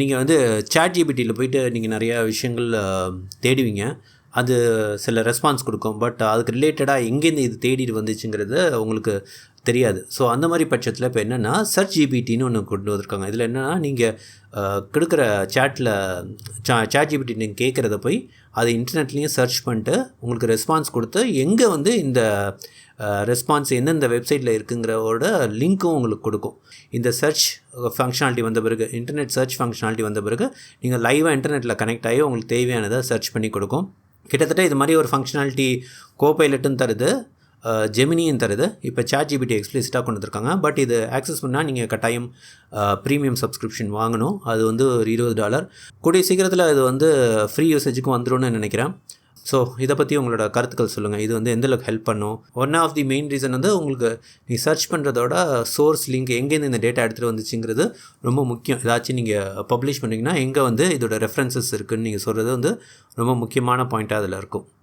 நீங்கள் வந்து சேட் ஜிபிடியில் போயிட்டு நீங்கள் நிறையா விஷயங்கள் தேடுவீங்க. அது சில ரெஸ்பான்ஸ் கொடுக்கும். பட் அதுக்கு ரிலேட்டடாக எங்கேருந்து இது தேடிட்டு வந்துச்சுங்கிறது உங்களுக்கு தெரியாது. ஸோ அந்த மாதிரி பட்சத்தில் இப்போ என்னென்னா சர்ச் ஜிபிடின்னு ஒன்று கொண்டு வந்திருக்காங்க. இதில் என்னென்னா நீங்கள் கொடுக்குற சேட்டில் சா சேட் ஜிபிடி நீங்கள் கேட்குறத போய் அதை இன்டர்நெட்லேயும் சர்ச் பண்ணிட்டு உங்களுக்கு ரெஸ்பான்ஸ் கொடுத்து எங்கே வந்து இந்த ரெஸ்பான்ஸ் எந்தெந்த வெப்சைட்டில் இருக்குங்கிறவோட லிங்க்கும் உங்களுக்கு கொடுக்கும். இந்த சர்ச் ஃபங்க்ஷனாலிட்டி வந்த பிறகு இன்டர்நெட் சர்ச் ஃபங்க்ஷனாலிட்டி வந்த பிறகு நீங்கள் லைவாக இன்டர்நெட்டில் கனெக்ட் ஆகி உங்களுக்கு தேவையானதை சர்ச் பண்ணி கொடுக்கும். கிட்டத்தட்ட இது மாதிரி ஒரு ஃபங்க்ஷனாலிட்டி கோபைலட்டும் தருது ஜெமினியும் தருது. இப்போ சாட் ஜிபிடி எக்ஸ்பிளிசிட்டாக கொண்டு வந்திருக்காங்க பட் இது ஆக்சஸ் பண்ணால் நீங்கள் கட்டாயம் ப்ரீமியம் சப்ஸ்கிரிப்ஷன் வாங்கணும். அது வந்து ஒரு இருபது டாலர். கூடிய சீக்கிரத்தில் இது வந்து ஃப்ரீ யூசேஜுக்கும் வந்துடும் நினைக்கிறேன். ஸோ இதை பற்றி உங்களோட கருத்துக்கள் சொல்லுங்கள் இது வந்து எந்த அளவுக்கு ஹெல்ப் பண்ணும்? One of the main reason வந்து உங்களுக்கு நீ சர்ச் பண்ணுறதோட சோர்ஸ் லிங்க் எங்கேருந்து இந்த டேட்டா எடுத்துகிட்டு வந்துச்சுங்கிறது ரொம்ப முக்கியம். ஏதாச்சும் நீங்கள் பப்ளிஷ் பண்ணிங்கன்னா எங்கே வந்து இதோட ரெஃபரன்சஸ் இருக்குதுன்னு நீங்கள் சொல்கிறது வந்து ரொம்ப முக்கியமான பாயிண்ட்டாக அதில் இருக்கும்.